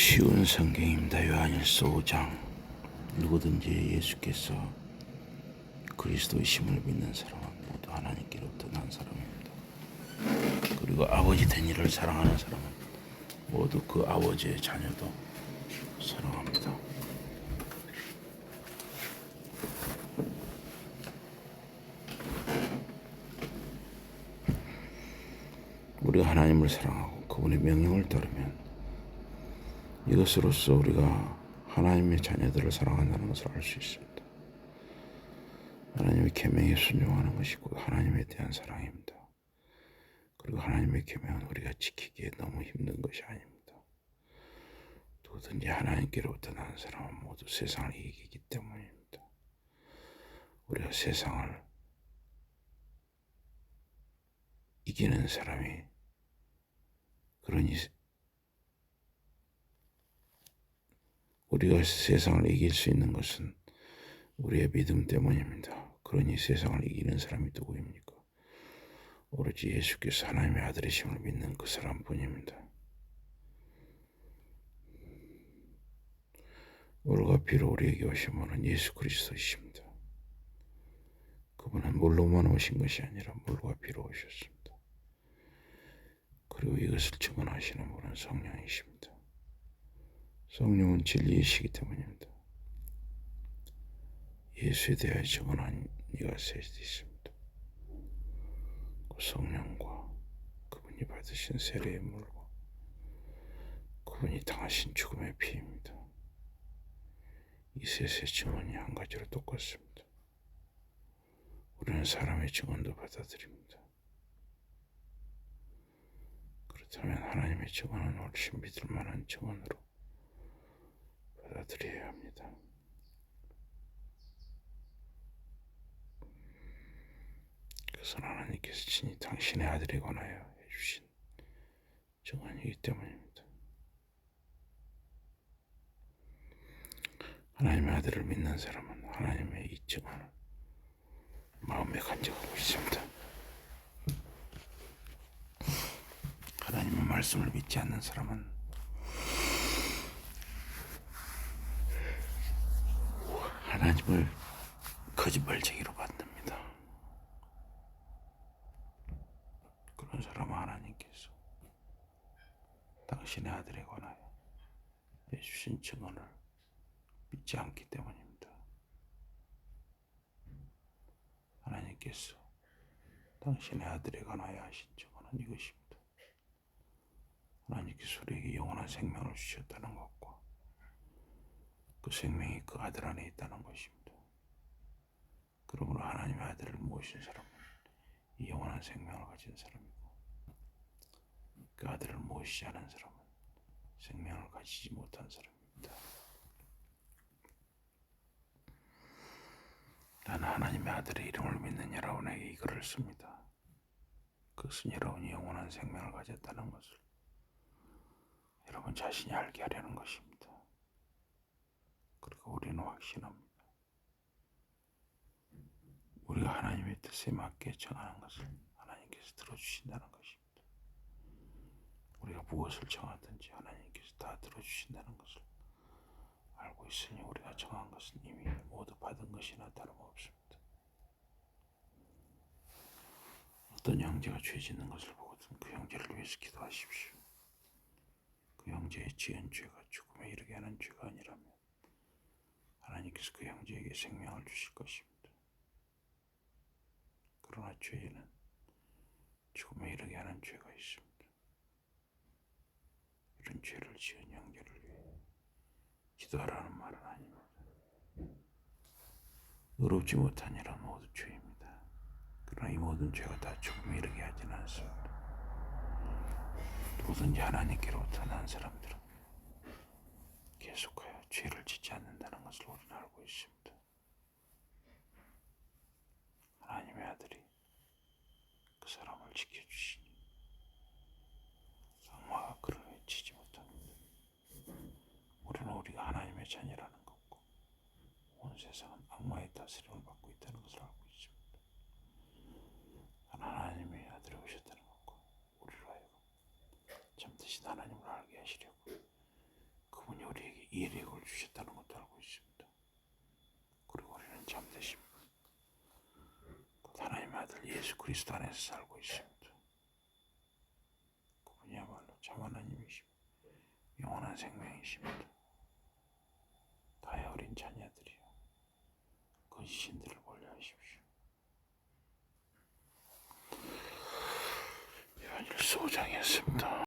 쉬운 성경입니다. 요한일서 5장 누구든지 예수께서 그리스도이심을 믿는 사람은 모두 하나님께로부터 난 사람입니다. 그리고 아버지 된 이를 사랑하는 사람은 모두 그 아버지의 자녀도 사랑합니다. 우리가 하나님을 사랑하고 그분의 명령을 따르면 이것으로써 우리가 하나님의 자녀들을 사랑한다는 것을 알 수 있습니다. 하나님의 계명에 순종하는 것이 고 하나님에 대한 사랑입니다. 그리고 하나님의 계명은 우리가 지키기에 너무 힘든 것이 아닙니다. 누구든지 하나님께로부터 나는 사람은 모두 세상을 이기기 때문입니다. 우리가 세상을 이기는 사람이 그러니 우리가 세상을 이길 수 있는 것은 우리의 믿음 때문입니다. 그러니 세상을 이기는 사람이 누구입니까? 오로지 예수께서 하나님의 아들이심을 믿는 그 사람뿐입니다. 물과 피로 우리에게 오신 분은 예수 그리스도이십니다. 그분은 물로만 오신 것이 아니라 물과 피로 오셨습니다. 그리고 이것을 증언하시는 분은 성령이십니다. 성령은 진리이시기 때문입니다. 예수에 대하여 증언한 이가 셋이 있습니다. 그 성령과 그분이 받으신 세례의 물과 그분이 당하신 죽음의 피입니다. 이 셋의 증언이 한 가지로 똑같습니다. 우리는 사람의 증언도 받아들입니다. 그렇다면 하나님의 증언은 훨씬 믿을 만한 증언으로 받아들여야 합니다. 그것은 하나님께서 친히 당신의 아들에 관하여 해주신 증언이기 때문입니다. 하나님의 아들을 믿는 사람은 하나님의 이 증언을 마음에 간직하고 있습니다. 하나님의 말씀을 믿지 않는 사람은 하나님을 거짓말쟁이로 만듭니다. 그런 사람은 하나님께서 당신의 아들에 관하여 해주신 증언을 믿지 않기 때문입니다. 하나님께서 당신의 아들에 관하여 하신 증언은 이것입니다. 하나님께서 우리에게 영원한 생명을 주셨다는 것과 그 생명이 그 아들 안에 있다는 것입니다. 그러므로 하나님의 아들을 모신 사람은 이 영원한 생명을 가진 사람이고 그 아들을 모시지 않은 사람은 생명을 가지지 못한 사람입니다. 나는 하나님의 아들의 이름을 믿는 여러분에게 이글을 씁니다. 그것은 여러분이 영원한 생명을 가졌다는 것을 여러분 자신이 알게 하려는 것입니다. 그리고 우리는 확신합니다. 우리가 하나님의 뜻에 맞게 정하는 것을 하나님께서 들어주신다는 것입니다. 우리가 무엇을 정하든지 하나님께서 다 들어주신다는 것을 알고 있으니 우리가 정한 것은 이미 모두 받은 것이나 다름없습니다. 어떤 형제가 죄 짓는 것을 보거든 그 형제를 위해서 기도하십시오. 그 형제의 지은 죄가 죽음에 이르게 하는 죄가 아니라면 하나님께서 그 형제에게 생명을 주실 것입니다. 그러나 죄에는 죽음에 이르게 하는 죄가 있습니다. 이런 죄를 지은 형제를 위해 기도하라는 말은 아닙니다. 의롭지 못한 일은 모두 죄입니다. 그러나 이 모든 죄가 다 죽음에 이르게 하지는 않습니다. 누구든지 하나님께로부터 난 사람들은 계속하여 죄를 짓지 않는다는 것을 우리는 알고 있습니다. 하나님의 아들이 그 사람을 지켜주시니 악마가 그를 해치지 못합니다. 우리는 우리가 하나님의 자녀라는 것고 온 세상은 악마의 다스림을 받고 있다는 것을 알고 있습니다. 하나님의 아들이 오셨다는 것과 우리로 하여금 참되신 하나님을 알게 하시려고 이력을 주셨다는 것도 알고 있습니다. 그리고 우리는 곧 하나님의 아들 예수 그리스도 안에서 살고 있습니다. 그분이야말로 참 하나님이십니다. 영원한 생명이십니다. 다의 어린 자녀들이여 그 신들을 멀리하십시오. 요한일서 5장이었습니다.